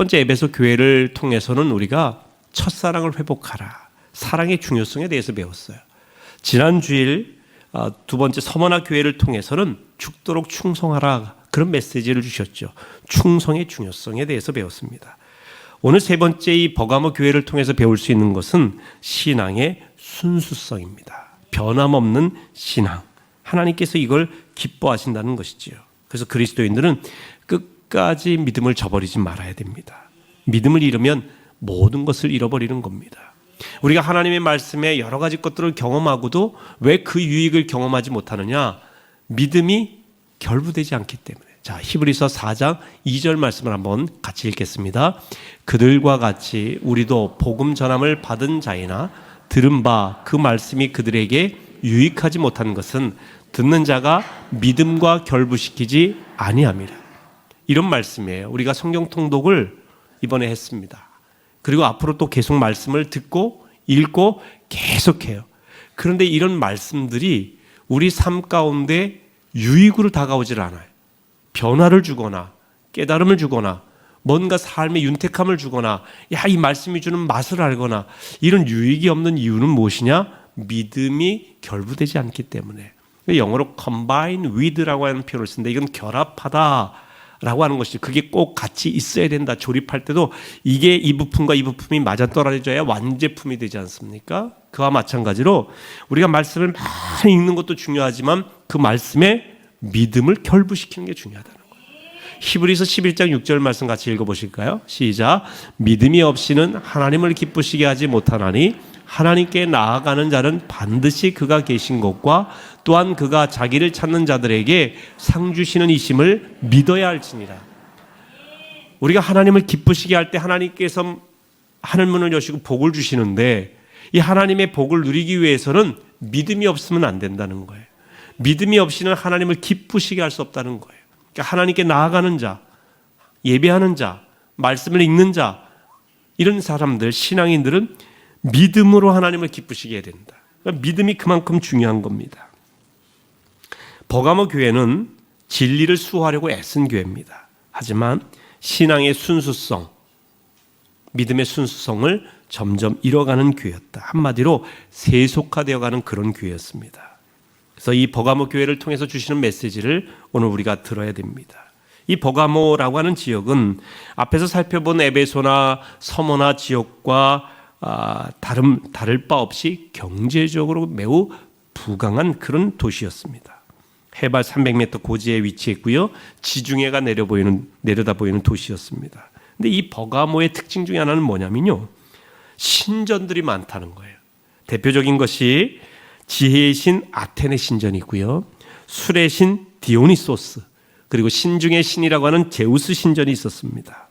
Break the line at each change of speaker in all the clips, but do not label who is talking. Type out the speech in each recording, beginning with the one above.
번째 에베소 교회를 통해서는 우리가 첫사랑을 회복하라. 사랑의 중요성에 대해서 배웠어요. 지난 주일 아, 두 번째 서머나 교회를 통해서는 죽도록 충성하라 그런 메시지를 주셨죠. 충성의 중요성에 대해서 배웠습니다. 오늘 세 번째 이 버가모 교회를 통해서 배울 수 있는 것은 신앙의 순수성입니다. 변함없는 신앙. 하나님께서 이걸 기뻐하신다는 것이지요. 그래서 그리스도인들은 끝까지 믿음을 저버리지 말아야 됩니다. 믿음을 잃으면 모든 것을 잃어버리는 겁니다. 우리가 하나님의 말씀에 여러 가지 것들을 경험하고도 왜 그 유익을 경험하지 못하느냐? 믿음이 결부되지 않기 때문에. 자, 히브리서 4장 2절 말씀을 한번 같이 읽겠습니다. 그들과 같이 우리도 복음 전함을 받은 자이나 들은 바 그 말씀이 그들에게 유익하지 못한 것은 듣는 자가 믿음과 결부시키지 아니함이라. 이런 말씀이에요. 우리가 성경 통독을 이번에 했습니다. 그리고 앞으로 또 계속 말씀을 듣고 읽고 계속해요. 그런데 이런 말씀들이 우리 삶 가운데 유익으로 다가오질 않아요. 변화를 주거나 깨달음을 주거나 뭔가 삶의 윤택함을 주거나 야 이 말씀이 주는 맛을 알거나 이런 유익이 없는 이유는 무엇이냐? 믿음이 결부되지 않기 때문에 영어로 combine with라고 하는 표현을 쓰는데 이건 결합하다 라고 하는 것이 그게 꼭 같이 있어야 된다. 조립할 때도 이게 이 부품과 이 부품이 맞아 떨어져야 완제품이 되지 않습니까? 그와 마찬가지로 우리가 말씀을 많이 읽는 것도 중요하지만 그 말씀에 믿음을 결부시키는 게 중요하다는 거예요. 히브리서 11장 6절 말씀 같이 읽어 보실까요? 시작. 믿음이 없이는 하나님을 기쁘시게 하지 못하나니 하나님께 나아가는 자는 반드시 그가 계신 것과 또한 그가 자기를 찾는 자들에게 상 주시는 이심을 믿어야 할지니라. 우리가 하나님을 기쁘시게 할 때 하나님께서 하늘 문을 여시고 복을 주시는데 이 하나님의 복을 누리기 위해서는 믿음이 없으면 안 된다는 거예요. 믿음이 없이는 하나님을 기쁘시게 할 수 없다는 거예요. 그러니까 하나님께 나아가는 자, 예배하는 자, 말씀을 읽는 자 이런 사람들 신앙인들은 믿음으로 하나님을 기쁘시게 해야 된다. 그러니까 믿음이 그만큼 중요한 겁니다. 버가모 교회는 진리를 수호하려고 애쓴 교회입니다. 하지만 신앙의 순수성, 믿음의 순수성을 점점 잃어가는 교회였다. 한마디로 세속화되어가는 그런 교회였습니다. 그래서 이 버가모 교회를 통해서 주시는 메시지를 오늘 우리가 들어야 됩니다. 이 버가모라고 하는 지역은 앞에서 살펴본 에베소나 서머나 지역과 아, 다름 다를 바 없이 경제적으로 매우 부강한 그런 도시였습니다. 해발 300m 고지에 위치했고요. 지중해가 내려 보이는 내려다 보이는 도시였습니다. 근데 이 버가모의 특징 중에 하나는 뭐냐면요. 신전들이 많다는 거예요. 대표적인 것이 지혜의 신 아테네 신전이고요. 술의 신 디오니소스 그리고 신중의 신이라고 하는 제우스 신전이 있었습니다.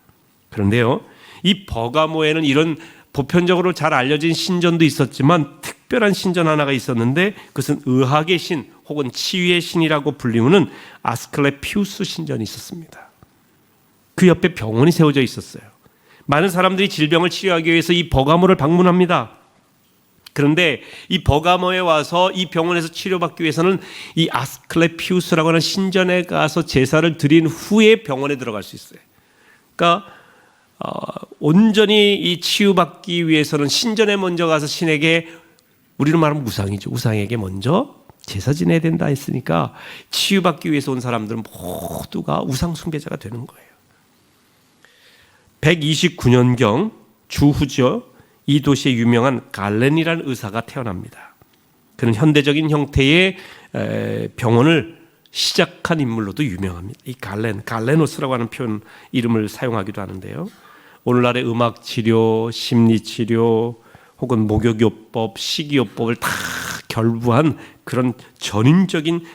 그런데요. 이 버가모에는 이런 보편적으로 잘 알려진 신전도 있었지만 특별한 신전 하나가 있었는데 그것은 의학의 신 혹은 치유의 신이라고 불리우는 아스클레피우스 신전이 있었습니다. 그 옆에 병원이 세워져 있었어요. 많은 사람들이 질병을 치료하기 위해서 이 버가모를 방문합니다. 그런데 이 버가모에 와서 이 병원에서 치료받기 위해서는 이 아스클레피우스라고 하는 신전에 가서 제사를 드린 후에 병원에 들어갈 수 있어요. 그러니까 어, 온전히 이 치유받기 위해서는 신전에 먼저 가서 신에게 우리는 말하면 우상이죠. 우상에게 먼저 제사 지내야 된다 했으니까 치유받기 위해서 온 사람들은 모두가 우상 숭배자가 되는 거예요. 129년경 주후죠. 이 도시에 유명한 갈렌이라는 의사가 태어납니다. 그는 현대적인 형태의 병원을 시작한 인물로도 유명합니다. 이 갈렌, 갈레노스라고 하는 표현 이름을 사용하기도 하는데요. 오늘날의 음악 치료, 심리 치료 혹은 목욕요법, 식이요법을 다 결부한 그런 전인적인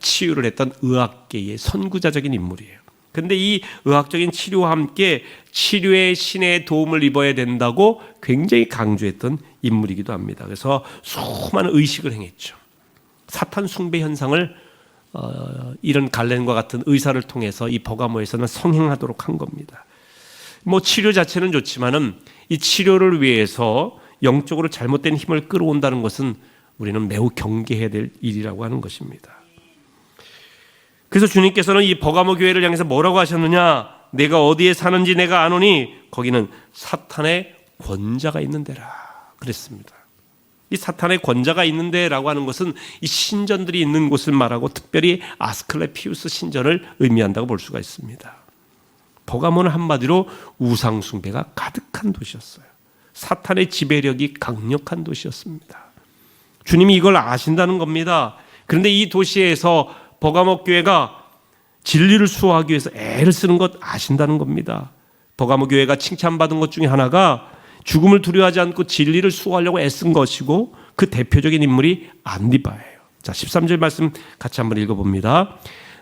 치유를 했던 의학계의 선구자적인 인물이에요. 근데 이 의학적인 치료와 함께 치료의 신의 도움을 입어야 된다고 굉장히 강조했던 인물이기도 합니다. 그래서 수많은 의식을 행했죠. 사탄 숭배 현상을 어, 이런 갈렌과 같은 의사를 통해서 이 버가모에서는 성행하도록 한 겁니다. 뭐 치료 자체는 좋지만은 이 치료를 위해서 영적으로 잘못된 힘을 끌어온다는 것은 우리는 매우 경계해야 될 일이라고 하는 것입니다. 그래서 주님께서는 이 버가모 교회를 향해서 뭐라고 하셨느냐? 내가 어디에 사는지 내가 아노니 거기는 사탄의 권자가 있는 데라 그랬습니다. 이 사탄의 권자가 있는데라고 하는 것은 이 신전들이 있는 곳을 말하고 특별히 아스클레피우스 신전을 의미한다고 볼 수가 있습니다. 버가모는 한마디로 우상 숭배가 가득한 도시였어요. 사탄의 지배력이 강력한 도시였습니다. 주님이 이걸 아신다는 겁니다. 그런데 이 도시에서 버가모 교회가 진리를 수호하기 위해서 애를 쓰는 것 아신다는 겁니다. 버가모 교회가 칭찬받은 것 중에 하나가 죽음을 두려워하지 않고 진리를 수호하려고 애쓴 것이고 그 대표적인 인물이 안디바예요. 자, 13절 말씀 같이 한번 읽어봅니다.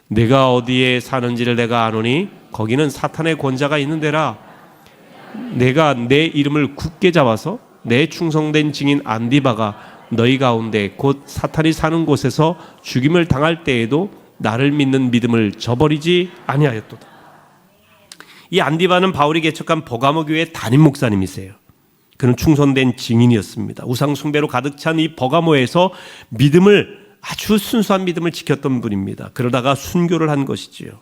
내가 어디에 사는지를 내가 아노니 거기는 사탄의 권자가 있는 데라 내가 내 이름을 굳게 잡아서 내 충성된 증인 안디바가 너희 가운데 곧 사탄이 사는 곳에서 죽임을 당할 때에도 나를 믿는 믿음을 저버리지 아니하였도다. 이 안디바는 바울이 개척한 버가모 교회 담임 목사님이세요. 그는 충성된 증인이었습니다. 우상 숭배로 가득 찬 이 버가모에서 믿음을 아주 순수한 믿음을 지켰던 분입니다. 그러다가 순교를 한 것이지요.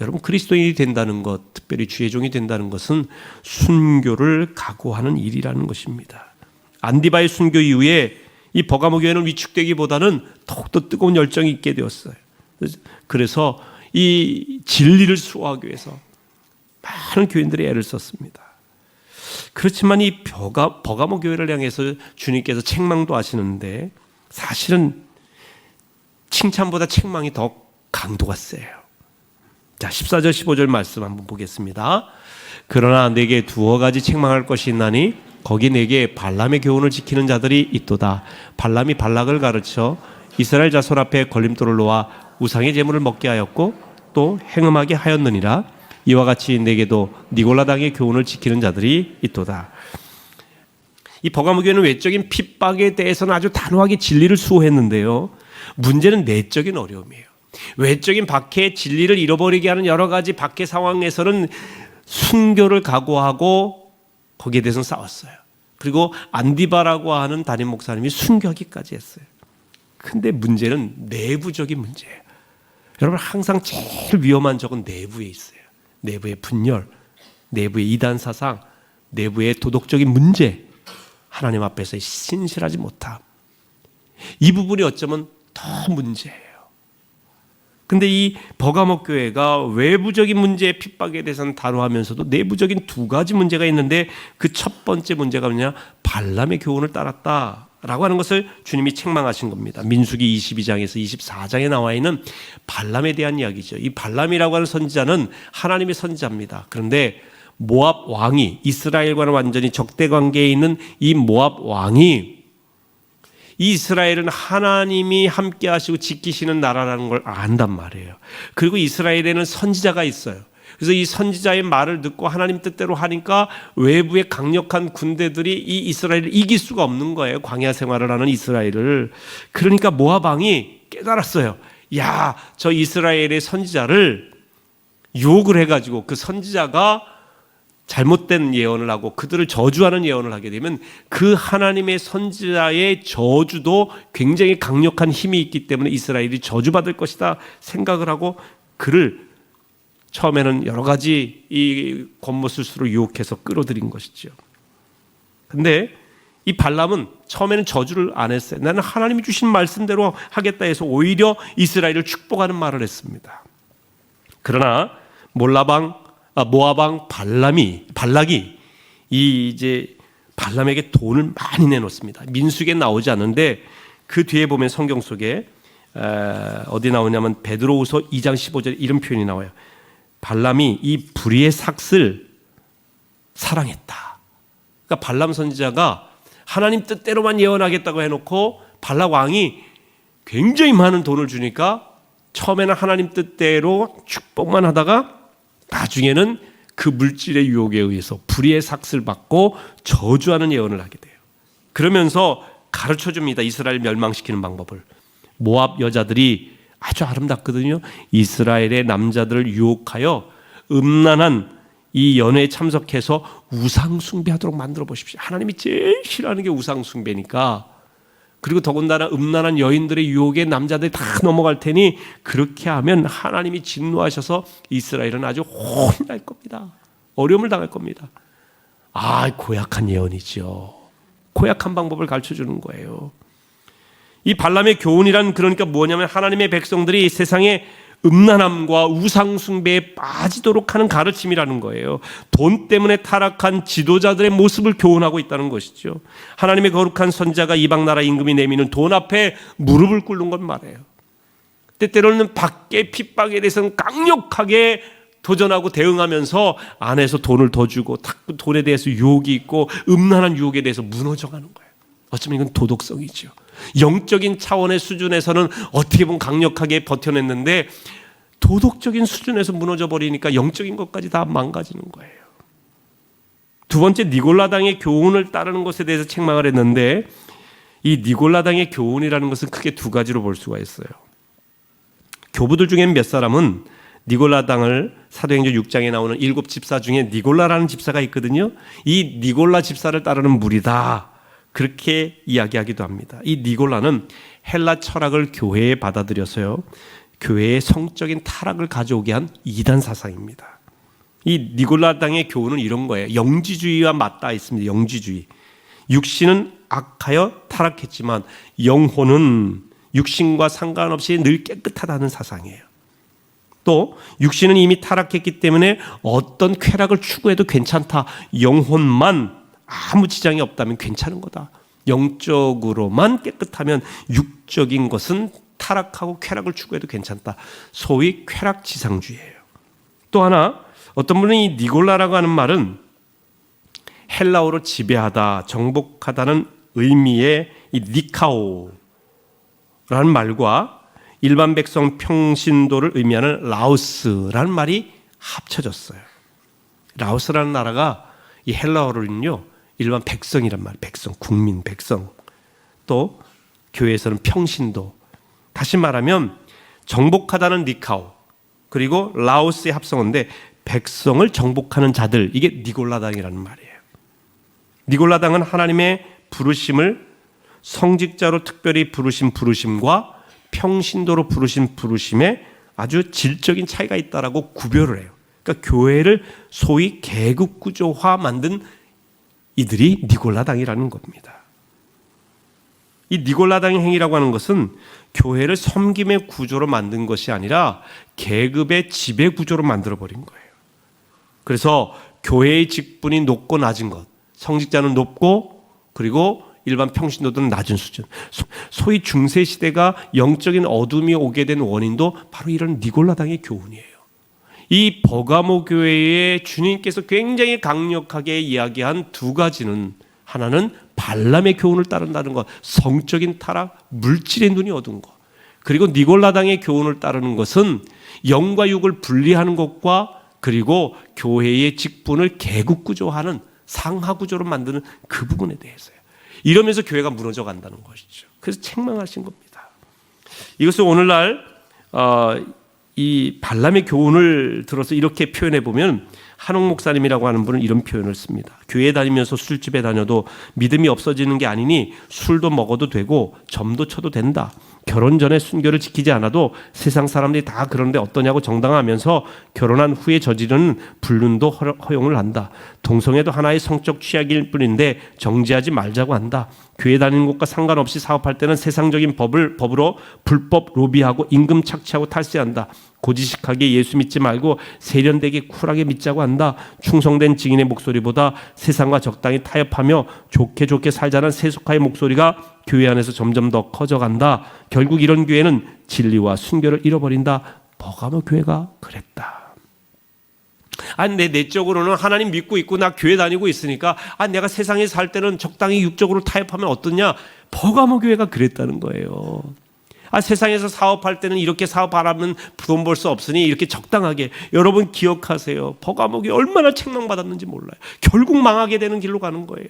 여러분 그리스도인이 된다는 것, 특별히 주의 종이 된다는 것은 순교를 각오하는 일이라는 것입니다. 안디바의 순교 이후에 이 버가모 교회는 위축되기보다는 더욱더 뜨거운 열정이 있게 되었어요. 그래서 이 진리를 수호하기 위해서 많은 교인들이 애를 썼습니다. 그렇지만 이 버가, 버가모 교회를 향해서 주님께서 책망도 하시는데 사실은 칭찬보다 책망이 더 강도가 세요. 자, 14절 15절 말씀 한번 보겠습니다. 그러나 내게 두어 가지 책망할 것이 있나니 거기 내게 발람의 교훈을 지키는 자들이 있도다. 발람이 발락을 가르쳐 이스라엘 자손 앞에 걸림돌을 놓아 우상의 제물을 먹게 하였고 또 행음하게 하였느니라. 이와 같이 내게도 니골라당의 교훈을 지키는 자들이 있도다. 이 버가모 교회는 외적인 핍박에 대해서는 아주 단호하게 진리를 수호했는데요. 문제는 내적인 어려움이에요. 외적인 박해 진리를 잃어버리게 하는 여러 가지 박해 상황에서는 순교를 각오하고 거기에 대해서 싸웠어요. 그리고 안디바라고 하는 담임 목사님이 순교하기까지 했어요. 근데 문제는 내부적인 문제예요. 여러분 항상 제일 위험한 적은 내부에 있어요. 내부의 분열, 내부의 이단 사상, 내부의 도덕적인 문제, 하나님 앞에서 신실하지 못함. 이 부분이 어쩌면 더 문제예요. 근데 이 버가목 교회가 외부적인 문제의 핍박에 대해서는 다루면서도 내부적인 두 가지 문제가 있는데 그 첫 번째 문제가 뭐냐? 발람의 교훈을 따랐다 라고 하는 것을 주님이 책망하신 겁니다. 민수기 22장에서 24장에 나와 있는 발람에 대한 이야기죠. 이 발람이라고 하는 선지자는 하나님의 선지자입니다. 그런데 모압 왕이 이스라엘과는 완전히 적대 관계에 있는 이 모압 왕이 이스라엘은 하나님이 함께 하시고 지키시는 나라라는 걸 안단 말이에요. 그리고 이스라엘에는 선지자가 있어요. 그래서 이 선지자의 말을 듣고 하나님 뜻대로 하니까 외부의 강력한 군대들이 이 이스라엘을 이길 수가 없는 거예요. 광야 생활을 하는 이스라엘을. 그러니까 모압 왕이 깨달았어요. 야, 저 이스라엘의 선지자를 유혹을 해가지고 그 선지자가 잘못된 예언을 하고 그들을 저주하는 예언을 하게 되면 그 하나님의 선지자의 저주도 굉장히 강력한 힘이 있기 때문에 이스라엘이 저주받을 것이다 생각을 하고 그를 처음에는 여러 가지 이 권모술수로 유혹해서 끌어들인 것이죠. 근데 이 발람은 처음에는 저주를 안 했어요. 나는 하나님이 주신 말씀대로 하겠다 해서 오히려 이스라엘을 축복하는 말을 했습니다. 그러나 몰라방 아, 모아방 발람이 발락이 이 이제 발람에게 돈을 많이 내놓습니다. 민수기에 나오지 않는데 그 뒤에 보면 성경 속에 어디 나오냐면 베드로후서 2장 15절 이런 표현이 나와요. 발람이 이 불의의 삭슬 사랑했다. 그러니까 발람 선지자가 하나님 뜻대로만 예언하겠다고 해놓고 발락 왕이 굉장히 많은 돈을 주니까 처음에는 하나님 뜻대로 축복만 하다가 나중에는 그 물질의 유혹에 의해서 불의의 삭슬 받고 저주하는 예언을 하게 돼요. 그러면서 가르쳐 줍니다. 이스라엘 멸망시키는 방법을. 모압 여자들이 아주 아름답거든요. 이스라엘의 남자들을 유혹하여 음란한 이 연회에 참석해서 우상 숭배하도록 만들어 보십시오. 하나님이 제일 싫어하는 게 우상 숭배니까 그리고 더군다나 음란한 여인들의 유혹에 남자들이 다 넘어갈 테니 그렇게 하면 하나님이 진노하셔서 이스라엘은 아주 혼날 겁니다. 어려움을 당할 겁니다. 아, 고약한 예언이죠. 고약한 방법을 가르쳐 주는 거예요. 이 발람의 교훈이란 그러니까 뭐냐면 하나님의 백성들이 세상에 음란함과 우상숭배에 빠지도록 하는 가르침이라는 거예요. 돈 때문에 타락한 지도자들의 모습을 교훈하고 있다는 것이죠. 하나님의 거룩한 선자가 이방 나라 임금이 내미는 돈 앞에 무릎을 꿇는 건 말이에요. 때때로는 밖의 핍박에 대해서는 강력하게 도전하고 대응하면서 안에서 돈을 더 주고 탁 돈에 대해서 유혹이 있고 음란한 유혹에 대해서 무너져가는 거예요. 어쩌면 이건 도덕성이죠. 영적인 차원의 수준에서는 어떻게 보면 강력하게 버텨냈는데 도덕적인 수준에서 무너져 버리니까 영적인 것까지 다 망가지는 거예요. 두 번째 니골라당의 교훈을 따르는 것에 대해서 책망을 했는데 이 니골라당의 교훈이라는 것은 크게 두 가지로 볼 수가 있어요. 교부들 중에 몇 사람은 니골라당을 사도행전 6장에 나오는 일곱 집사 중에 니골라라는 집사가 있거든요. 이 니골라 집사를 따르는 무리다. 그렇게 이야기하기도 합니다. 이 니골라는 헬라 철학을 교회에 받아들여서요. 교회의 성적인 타락을 가져오게 한 이단 사상입니다. 이 니골라당의 교훈은 이런 거예요. 영지주의와 맞닿아 있습니다. 영지주의. 육신은 악하여 타락했지만 영혼은 육신과 상관없이 늘 깨끗하다는 사상이에요. 또 육신은 이미 타락했기 때문에 어떤 쾌락을 추구해도 괜찮다. 영혼만 아무 지장이 없다면 괜찮은 거다. 영적으로만 깨끗하면 육적인 것은 타락하고 쾌락을 추구해도 괜찮다. 소위 쾌락 지상주의예요. 또 하나 어떤 분은 이 니골라라고 하는 말은 헬라어로 지배하다, 정복하다는 의미의 이 니카오라는 말과 일반 백성 평신도를 의미하는 라오스라는 말이 합쳐졌어요. 라오스라는 나라가 이 헬라어로는요 일반 백성이란 말, 백성, 국민, 백성. 또 교회에서는 평신도. 다시 말하면 정복하다는 니카오 그리고 라오스의 합성어인데 백성을 정복하는 자들 이게 니골라당이라는 말이에요. 니골라당은 하나님의 부르심을 성직자로 특별히 부르신 부르심과 평신도로 부르신 부르심에 아주 질적인 차이가 있다라고 구별을 해요. 그러니까 교회를 소위 계급 구조화 만든 이들이 니골라당이라는 겁니다. 이 니골라당의 행위라고 하는 것은 교회를 섬김의 구조로 만든 것이 아니라 계급의 지배 구조로 만들어 버린 거예요. 그래서 교회의 직분이 높고 낮은 것, 성직자는 높고 그리고 일반 평신도들은 낮은 수준. 소위 중세 시대가 영적인 어둠이 오게 된 원인도 바로 이런 니골라당의 교훈이에요. 이 버가모 교회의 주님께서 굉장히 강력하게 이야기한 두 가지는 하나는 발람의 교훈을 따른다는 것, 성적인 타락, 물질의 눈이 어두운 것. 그리고 니골라당의 교훈을 따르는 것은 영과 육을 분리하는 것과 그리고 교회의 직분을 개국 구조하는 상하 구조로 만드는 그 부분에 대해서요. 이러면서 교회가 무너져 간다는 것이죠. 그래서 책망하신 겁니다. 이것을 오늘날 어, 이 발람의 교훈을 들어서 이렇게 표현해 보면 한옥 목사님이라고 하는 분은 이런 표현을 씁니다. 교회 다니면서 술집에 다녀도 믿음이 없어지는 게 아니니 술도 먹어도 되고 점도 쳐도 된다. 결혼 전에 순결을 지키지 않아도 세상 사람들이 다 그런데 어떠냐고 정당하면서 결혼한 후에 저지르는 불륜도 허용을 한다. 동성애도 하나의 성적 취약일 뿐인데 정지하지 말자고 한다. 교회 다니는 것과 상관없이 사업할 때는 세상적인 법을 법으로 불법 로비하고 임금 착취하고 탈세한다. 고지식하게 예수 믿지 말고 세련되게 쿨하게 믿자고 한다. 충성된 증인의 목소리보다 세상과 적당히 타협하며 좋게 좋게 살자는 세속화의 목소리가 교회 안에서 점점 더 커져간다. 결국 이런 교회는 진리와 순결을 잃어버린다. 버가모 교회가 그랬다. 아, 내 내적으로는 하나님 믿고 있고 나 교회 다니고 있으니까 아, 내가 세상에 살 때는 적당히 육적으로 타협하면 어떠냐? 버가모 교회가 그랬다는 거예요. 아, 세상에서 사업할 때는 이렇게 사업 안 하면 돈 벌 수 없으니 이렇게 적당하게. 여러분 기억하세요. 버가목이 얼마나 책망받았는지 몰라요. 결국 망하게 되는 길로 가는 거예요.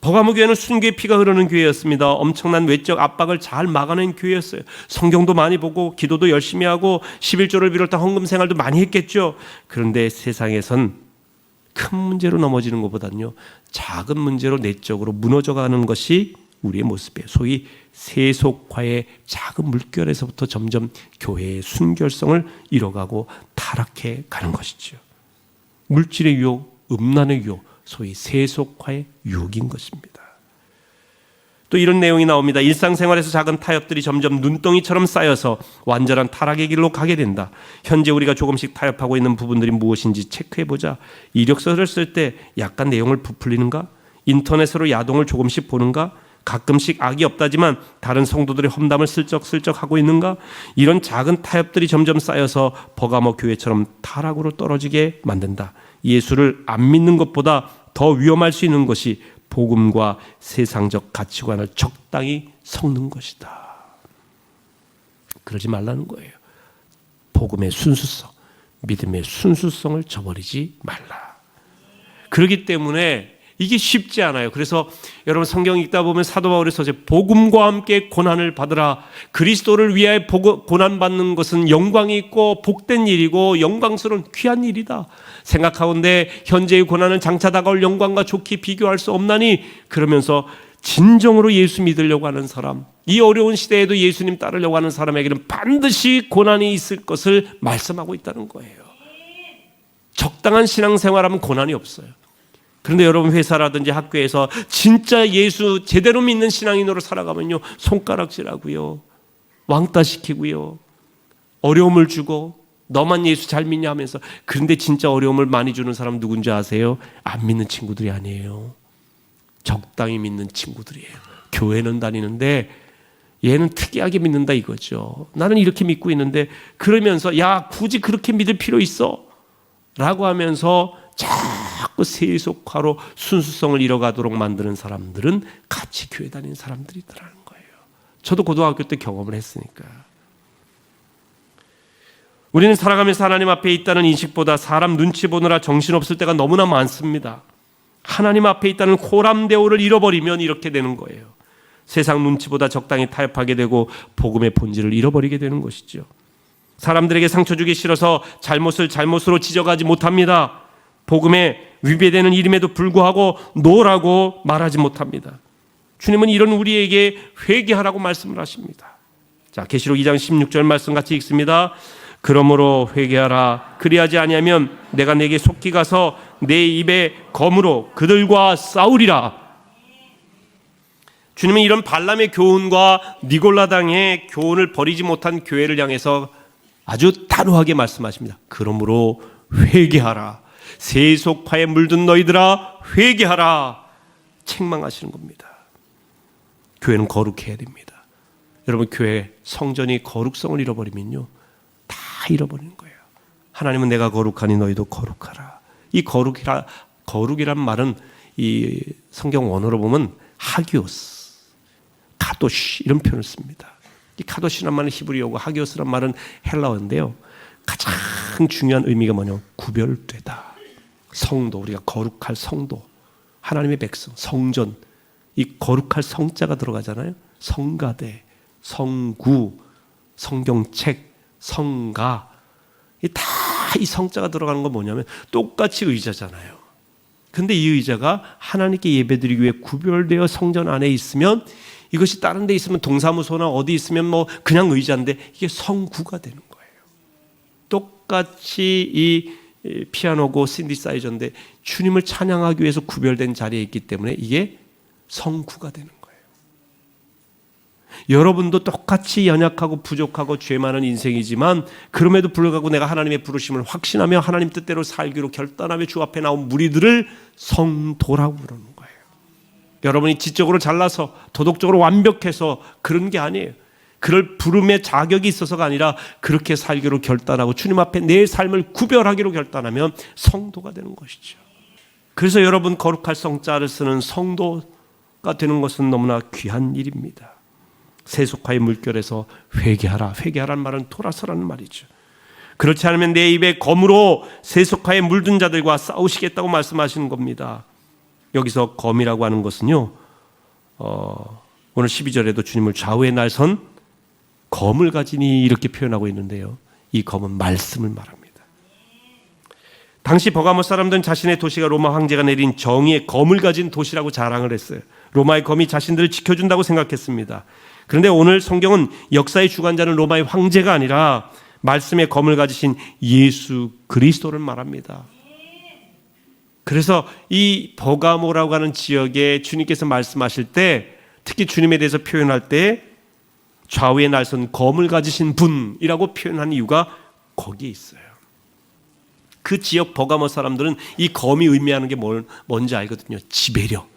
버가모 교회는 순교의 피가 흐르는 교회였습니다. 엄청난 외적 압박을 잘 막아낸 교회였어요. 성경도 많이 보고 기도도 열심히 하고 11조를 비롯한 헌금 생활도 많이 했겠죠. 그런데 세상에선 큰 문제로 넘어지는 것보다는요. 작은 문제로 내적으로 무너져 가는 것이 우리의 모습이에요. 소위 세속화의 작은 물결에서부터 점점 교회의 순결성을 잃어가고 타락해 가는 것이죠. 물질의 유혹, 음란의 유혹, 소위 세속화의 유혹인 것입니다. 또 이런 내용이 나옵니다. 일상생활에서 작은 타협들이 점점 눈덩이처럼 쌓여서 완전한 타락의 길로 가게 된다. 현재 우리가 조금씩 타협하고 있는 부분들이 무엇인지 체크해 보자. 이력서를 쓸 때 약간 내용을 부풀리는가? 인터넷으로 야동을 조금씩 보는가? 가끔씩 악이 없다지만 다른 성도들의 험담을 슬쩍슬쩍 하고 있는가? 이런 작은 타협들이 점점 쌓여서 버가모 교회처럼 타락으로 떨어지게 만든다. 예수를 안 믿는 것보다 더 위험할 수 있는 것이 복음과 세상적 가치관을 적당히 섞는 것이다. 그러지 말라는 거예요. 복음의 순수성, 믿음의 순수성을 저버리지 말라. 그렇기 때문에 이게 쉽지 않아요. 그래서 여러분 성경 읽다 보면 사도 바울의 서재 복음과 함께 고난을 받으라. 그리스도를 위하여 고난 받는 것은 영광이 있고 복된 일이고 영광스러운 귀한 일이다. 생각하건대 현재의 고난은 장차 다가올 영광과 좋게 비교할 수 없나니 그러면서 진정으로 예수 믿으려고 하는 사람, 이 어려운 시대에도 예수님 따르려고 하는 사람에게는 반드시 고난이 있을 것을 말씀하고 있다는 거예요. 적당한 신앙생활하면 고난이 없어요. 그런데 여러분 회사라든지 학교에서 진짜 예수 제대로 믿는 신앙인으로 살아가면요 손가락질하고요 왕따 시키고요 어려움을 주고 너만 예수 잘 믿냐 하면서 그런데 진짜 어려움을 많이 주는 사람 누군지 아세요? 안 믿는 친구들이 아니에요. 적당히 믿는 친구들이에요. 교회는 다니는데 얘는 특이하게 믿는다 이거죠. 나는 이렇게 믿고 있는데 그러면서 야 굳이 그렇게 믿을 필요 있어? 라고 하면서 자꾸 세속화로 순수성을 잃어가도록 만드는 사람들은 같이 교회 다니는 사람들이더라는 거예요. 저도 고등학교 때 경험을 했으니까. 우리는 살아가면서 하나님 앞에 있다는 인식보다 사람 눈치 보느라 정신없을 때가 너무나 많습니다. 하나님 앞에 있다는 호람대오를 잃어버리면 이렇게 되는 거예요. 세상 눈치보다 적당히 타협하게 되고 복음의 본질을 잃어버리게 되는 것이죠. 사람들에게 상처 주기 싫어서 잘못을 잘못으로 지적하지 못합니다. 복음에 위배되는 일임에도 불구하고 노라고 말하지 못합니다. 주님은 이런 우리에게 회개하라고 말씀을 하십니다. 자, 계시록 2장 16절 말씀 같이 읽습니다. 그러므로 회개하라. 그리하지 아니하면 내가 내게 속기 가서 내 입에 검으로 그들과 싸우리라. 주님은 이런 발람의 교훈과 니골라당의 교훈을 버리지 못한 교회를 향해서 아주 단호하게 말씀하십니다. 그러므로 회개하라. 세속화에 물든 너희들아 회개하라. 책망하시는 겁니다. 교회는 거룩해야 됩니다. 여러분 교회 성전이 거룩성을 잃어버리면요. 잃어버리는 거예요. 하나님은 내가 거룩하니 너희도 거룩하라. 이 거룩이라 거룩이란 말은 이 성경 원어로 보면 하기오스, 카도시 이런 표현을 씁니다. 이 카도시란 말은 히브리어고 하기오스란 말은 헬라어인데요. 가장 중요한 의미가 뭐냐? 구별되다. 성도 우리가 거룩할 성도, 하나님의 백성, 성전 이 거룩할 성자가 들어가잖아요. 성가대, 성구, 성경책 성가 다이 성자가 들어가는 건 뭐냐면 똑같이 의자잖아요. 근데 이 의자가 하나님께 예배드리기 위해 구별되어 성전 안에 있으면 이것이 다른 데 있으면 동사무소나 어디 있으면 뭐 그냥 의자인데 이게 성구가 되는 거예요. 똑같이 이 피아노고 신디사이저인데 주님을 찬양하기 위해서 구별된 자리에 있기 때문에 이게 성구가 되는 거예요. 여러분도 똑같이 연약하고 부족하고 죄 많은 인생이지만 그럼에도 불구하고 내가 하나님의 부르심을 확신하며 하나님 뜻대로 살기로 결단하며 주 앞에 나온 무리들을 성도라고 부르는 거예요. 여러분이 지적으로 잘나서 도덕적으로 완벽해서 그런 게 아니에요. 그럴 부름의 자격이 있어서가 아니라 그렇게 살기로 결단하고 주님 앞에 내 삶을 구별하기로 결단하면 성도가 되는 것이죠. 그래서 여러분 거룩할 성자를 쓰는 성도가 되는 것은 너무나 귀한 일입니다. 세속화의 물결에서 회개하라. 회개하라는 말은 돌아서라는 말이죠. 그렇지 않으면 내 입에 검으로 세속화에 물든 자들과 싸우시겠다고 말씀하시는 겁니다. 여기서 검이라고 하는 것은요, 어, 오늘 12절에도 주님을 좌우에 날선 검을 가지니 이렇게 표현하고 있는데요. 이 검은 말씀을 말합니다. 당시 버가모 사람들은 자신의 도시가 로마 황제가 내린 정의의 검을 가진 도시라고 자랑을 했어요. 로마의 검이 자신들을 지켜준다고 생각했습니다. 그런데 오늘 성경은 역사의 주관자는 로마의 황제가 아니라 말씀의 검을 가지신 예수 그리스도를 말합니다. 그래서 이 버가모라고 하는 지역에 주님께서 말씀하실 때 특히 주님에 대해서 표현할 때 좌우에 날선 검을 가지신 분이라고 표현한 이유가 거기에 있어요. 그 지역 버가모 사람들은 이 검이 의미하는 게 뭘, 뭔지 알거든요. 지배력,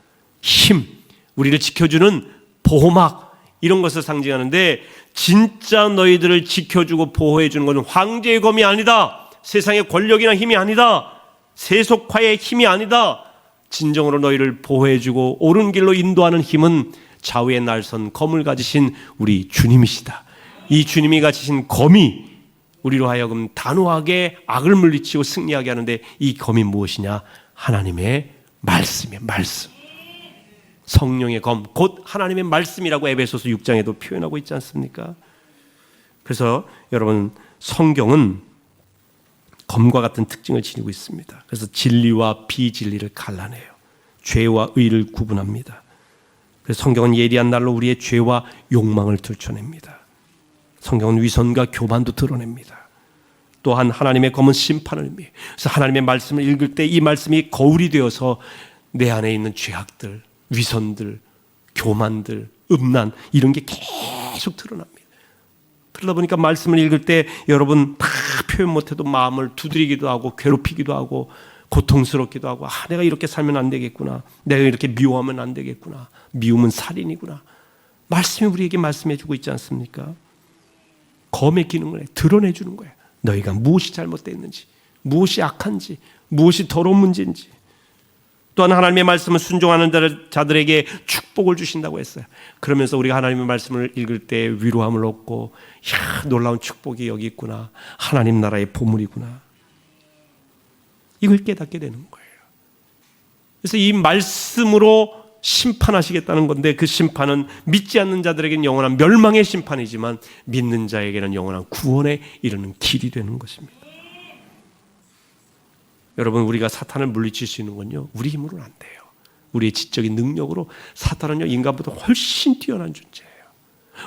힘, 우리를 지켜주는 보호막 이런 것을 상징하는데 진짜 너희들을 지켜주고 보호해 주는 것은 황제의 검이 아니다. 세상의 권력이나 힘이 아니다. 세속화의 힘이 아니다. 진정으로 너희를 보호해 주고 옳은 길로 인도하는 힘은 좌우에 날선 검을 가지신 우리 주님이시다. 이 주님이 가지신 검이 우리로 하여금 단호하게 악을 물리치고 승리하게 하는데 이 검이 무엇이냐? 하나님의 말씀이에요. 말씀. 성령의 검, 곧 하나님의 말씀이라고 에베소서 6장에도 표현하고 있지 않습니까? 그래서 여러분 성경은 검과 같은 특징을 지니고 있습니다. 그래서 진리와 비진리를 갈라내요. 죄와 의를 구분합니다. 그래서 성경은 예리한 날로 우리의 죄와 욕망을 들춰냅니다. 성경은 위선과 교만도 드러냅니다. 또한 하나님의 검은 심판을 의미해요. 그래서 하나님의 말씀을 읽을 때 이 말씀이 거울이 되어서 내 안에 있는 죄악들, 위선들, 교만들, 음란 이런 게 계속 드러납니다. 그러다 보니까 말씀을 읽을 때 여러분 다 표현 못해도 마음을 두드리기도 하고 괴롭히기도 하고 고통스럽기도 하고 아 내가 이렇게 살면 안 되겠구나 내가 이렇게 미워하면 안 되겠구나 미움은 살인이구나 말씀이 우리에게 말씀해 주고 있지 않습니까? 검의 기능을 해 드러내 주는 거예요. 너희가 무엇이 잘못됐는지 무엇이 악한지 무엇이 더러운 문제인지 또한 하나님의 말씀을 순종하는 자들에게 축복을 주신다고 했어요. 그러면서 우리가 하나님의 말씀을 읽을 때 위로함을 얻고 야 놀라운 축복이 여기 있구나. 하나님 나라의 보물이구나. 이걸 깨닫게 되는 거예요. 그래서 이 말씀으로 심판하시겠다는 건데 그 심판은 믿지 않는 자들에게는 영원한 멸망의 심판이지만 믿는 자에게는 영원한 구원에 이르는 길이 되는 것입니다. 여러분 우리가 사탄을 물리칠 수 있는 건요 우리 힘으로는 안 돼요. 우리의 지적인 능력으로 사탄은요 인간보다 훨씬 뛰어난 존재예요.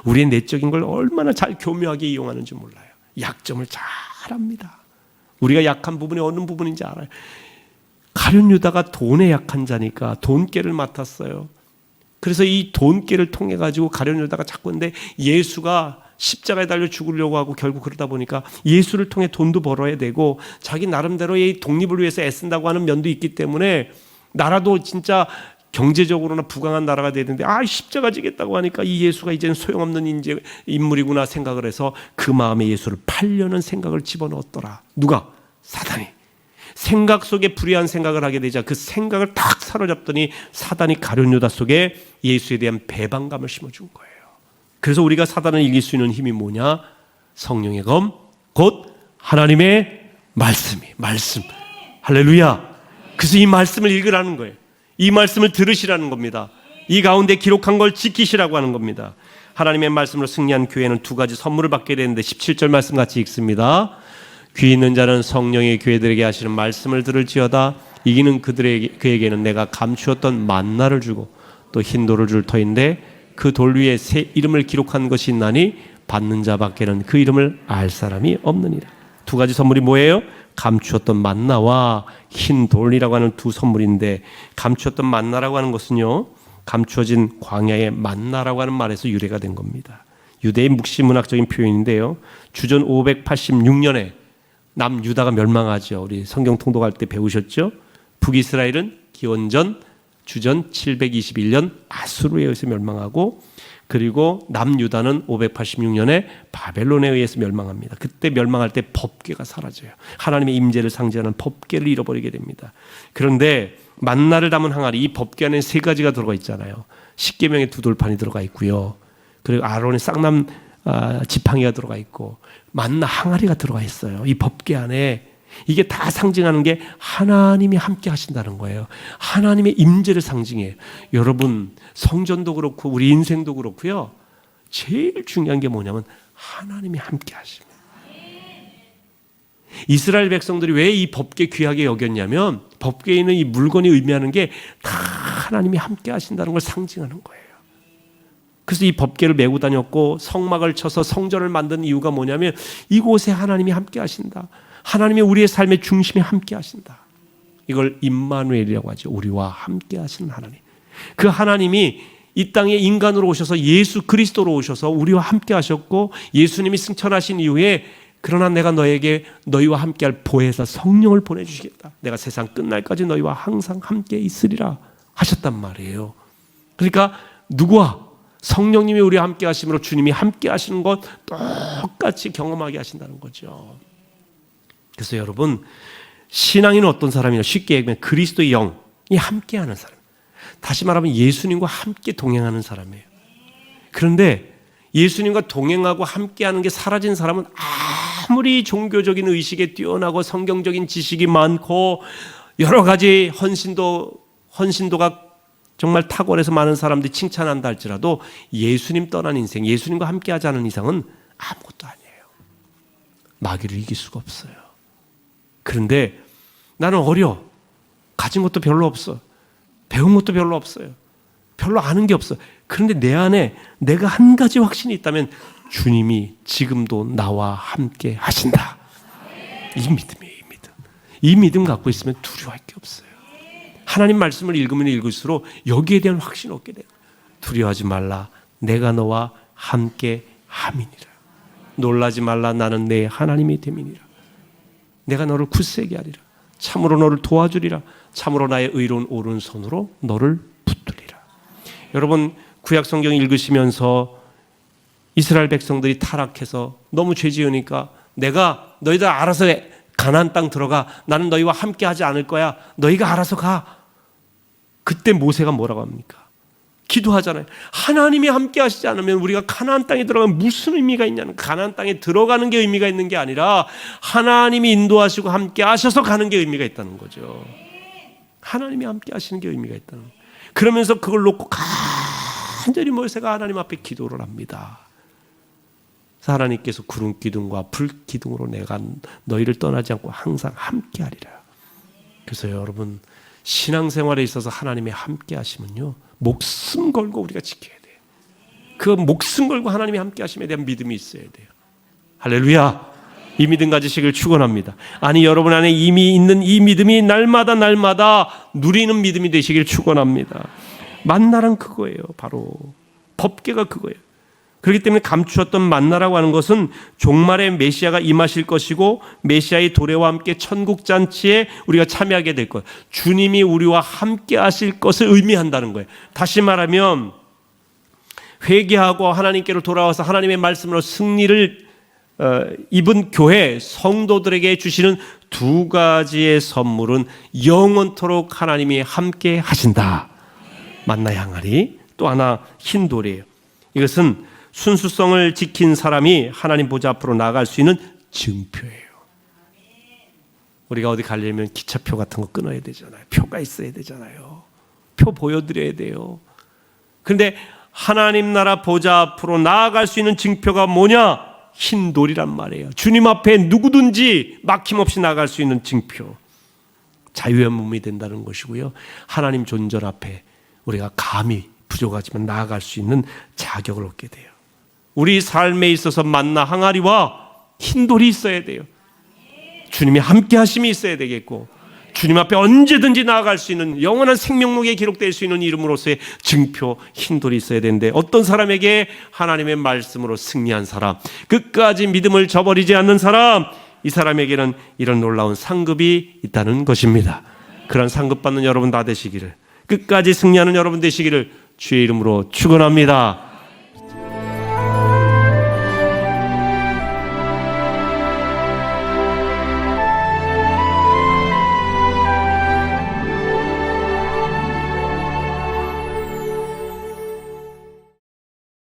우리의 내적인 걸 얼마나 잘 교묘하게 이용하는지 몰라요. 약점을 잘 압니다. 우리가 약한 부분이 어느 부분인지 알아요. 가룟 유다가 돈에 약한 자니까 돈깨를 맡았어요. 그래서 이 돈깨를 통해 가지고 가룟 유다가 자꾸 근데 예수가 십자가에 달려 죽으려고 하고 결국 그러다 보니까 예수를 통해 돈도 벌어야 되고 자기 나름대로의 독립을 위해서 애쓴다고 하는 면도 있기 때문에 나라도 진짜 경제적으로나 부강한 나라가 되는데 아 십자가 지겠다고 하니까 이 예수가 이제는 소용없는 인재 인물이구나 생각을 해서 그 마음에 예수를 팔려는 생각을 집어넣었더라. 누가? 사단이. 생각 속에 불의한 생각을 하게 되자 그 생각을 딱 사로잡더니 사단이 가룟 유다 속에 예수에 대한 배반감을 심어준 거예요. 그래서 우리가 사단을 이길 수 있는 힘이 뭐냐? 성령의 검, 곧 하나님의 말씀이 말씀. 할렐루야. 그래서 이 말씀을 읽으라는 거예요. 이 말씀을 들으시라는 겁니다. 이 가운데 기록한 걸 지키시라고 하는 겁니다. 하나님의 말씀으로 승리한 교회는 두 가지 선물을 받게 되는데 17절 말씀 같이 읽습니다. 귀 있는 자는 성령의 교회들에게 하시는 말씀을 들을지어다 이기는 그들에게 그에게는 내가 감추었던 만나를 주고 또 흰돌을 줄 터인데 그 돌 위에 새 이름을 기록한 것이 있나니 받는 자밖에는 그 이름을 알 사람이 없느니라. 두 가지 선물이 뭐예요? 감추었던 만나와 흰 돌이라고 하는 두 선물인데 감추었던 만나라고 하는 것은요. 감추어진 광야의 만나라고 하는 말에서 유래가 된 겁니다. 유대의 묵시문학적인 표현인데요. 주전 586년에 남유다가 멸망하죠. 우리 성경 통독할 때 배우셨죠? 북이스라엘은 기원전 주전 721년 아수르에 의해서 멸망하고 그리고 남유다는 586년에 바벨론에 의해서 멸망합니다. 그때 멸망할 때 법궤가 사라져요. 하나님의 임재를 상징하는 법궤를 잃어버리게 됩니다. 그런데 만나를 담은 항아리 이 법궤 안에 세 가지가 들어가 있잖아요. 십계명의 두 돌판이 들어가 있고요. 그리고 아론의 쌍남 아, 지팡이가 들어가 있고 만나 항아리가 들어가 있어요. 이 법궤 안에 이게 다 상징하는 게 하나님이 함께 하신다는 거예요. 하나님의 임재를 상징해요. 여러분 성전도 그렇고 우리 인생도 그렇고요. 제일 중요한 게 뭐냐면 하나님이 함께 하십니다. 이스라엘 백성들이 왜 이 법궤 귀하게 여겼냐면 법궤에 있는 이 물건이 의미하는 게 다 하나님이 함께 하신다는 걸 상징하는 거예요. 그래서 이 법궤를 메고 다녔고 성막을 쳐서 성전을 만든 이유가 뭐냐면 이곳에 하나님이 함께 하신다. 하나님이 우리의 삶의 중심에 함께 하신다. 이걸 임마누엘이라고 하죠. 우리와 함께 하시는 하나님. 그 하나님이 이 땅에 인간으로 오셔서 예수 그리스도로 오셔서 우리와 함께 하셨고 예수님이 승천하신 이후에 그러나 내가 너에게 너희와 함께할 보혜사 성령을 보내주시겠다. 내가 세상 끝날까지 너희와 항상 함께 있으리라 하셨단 말이에요. 그러니까 누구와 성령님이 우리와 함께 하심으로 주님이 함께 하시는 것 똑같이 경험하게 하신다는 거죠. 그래서 여러분 신앙인은 어떤 사람이냐 쉽게 얘기하면 그리스도의 영이 함께하는 사람. 다시 말하면 예수님과 함께 동행하는 사람이에요. 그런데 예수님과 동행하고 함께하는 게 사라진 사람은 아무리 종교적인 의식에 뛰어나고 성경적인 지식이 많고 여러 가지 헌신도 헌신도가 정말 탁월해서 많은 사람들이 칭찬한다 할지라도 예수님 떠난 인생, 예수님과 함께하지 않은 이상은 아무것도 아니에요. 마귀를 이길 수가 없어요. 그런데 나는 어려. 가진 것도 별로 없어. 배운 것도 별로 없어요. 별로 아는 게 없어. 그런데 내 안에 내가 한 가지 확신이 있다면 주님이 지금도 나와 함께 하신다. 이 믿음이에요, 이 믿음. 이 믿음 갖고 있으면 두려워할 게 없어요. 하나님 말씀을 읽으면 읽을수록 여기에 대한 확신 얻게 돼요. 두려워하지 말라. 내가 너와 함께 함이니라. 놀라지 말라. 나는 내 하나님이 됨이니라. 내가 너를 굳세게 하리라. 참으로 너를 도와주리라. 참으로 나의 의로운 오른손으로 너를 붙들리라. 여러분 구약 성경 읽으시면서 이스라엘 백성들이 타락해서 너무 죄 지으니까 내가 너희들 알아서 가나안 땅 들어가 나는 너희와 함께 하지 않을 거야. 너희가 알아서 가. 그때 모세가 뭐라고 합니까? 기도하잖아요. 하나님이 함께 하시지 않으면 우리가 가나안 땅에 들어가면 무슨 의미가 있냐는 가나안 땅에 들어가는 게 의미가 있는 게 아니라 하나님이 인도하시고 함께 하셔서 가는 게 의미가 있다는 거죠. 하나님이 함께 하시는 게 의미가 있다는 거예요. 그러면서 그걸 놓고 간절히 모세가 하나님 앞에 기도를 합니다. 하나님께서 구름 기둥과 불 기둥으로 내가 너희를 떠나지 않고 항상 함께 하리라. 그래서 여러분 신앙생활에 있어서 하나님의 함께 하시면요. 목숨 걸고 우리가 지켜야 돼요. 그 목숨 걸고 하나님이 함께 하심에 대한 믿음이 있어야 돼요. 할렐루야. 이 믿음 가지시길 축원합니다. 아니 여러분 안에 이미 있는 이 믿음이 날마다 날마다 누리는 믿음이 되시길 축원합니다. 만나란 그거예요. 바로 법계가 그거예요. 그렇기 때문에 감추었던 만나라고 하는 것은 종말의 메시아가 임하실 것이고 메시아의 도래와 함께 천국 잔치에 우리가 참여하게 될 것. 주님이 우리와 함께 하실 것을 의미한다는 거예요. 다시 말하면 회개하고 하나님께로 돌아와서 하나님의 말씀으로 승리를 어, 입은 교회 성도들에게 주시는 두 가지의 선물은 영원토록 하나님이 함께 하신다. 만나 향하리. 또 하나 흰 돌이에요. 이것은 순수성을 지킨 사람이 하나님 보좌 앞으로 나갈 수 있는 증표예요. 우리가 어디 가려면 기차표 같은 거 끊어야 되잖아요. 표가 있어야 되잖아요. 표 보여드려야 돼요. 그런데 하나님 나라 보좌 앞으로 나아갈 수 있는 증표가 뭐냐? 흰 돌이란 말이에요. 주님 앞에 누구든지 막힘없이 나갈 수 있는 증표. 자유의 몸이 된다는 것이고요. 하나님 존재 앞에 우리가 감히 부족하지만 나아갈 수 있는 자격을 얻게 돼요. 우리 삶에 있어서 만나 항아리와 흰 돌이 있어야 돼요. 주님이 함께 하심이 있어야 되겠고 주님 앞에 언제든지 나아갈 수 있는 영원한 생명록에 기록될 수 있는 이름으로서의 증표 흰돌이 있어야 되는데 어떤 사람에게 하나님의 말씀으로 승리한 사람 끝까지 믿음을 저버리지 않는 사람 이 사람에게는 이런 놀라운 상급이 있다는 것입니다. 그런 상급 받는 여러분 다 되시기를 끝까지 승리하는 여러분 되시기를 주의 이름으로 축원합니다.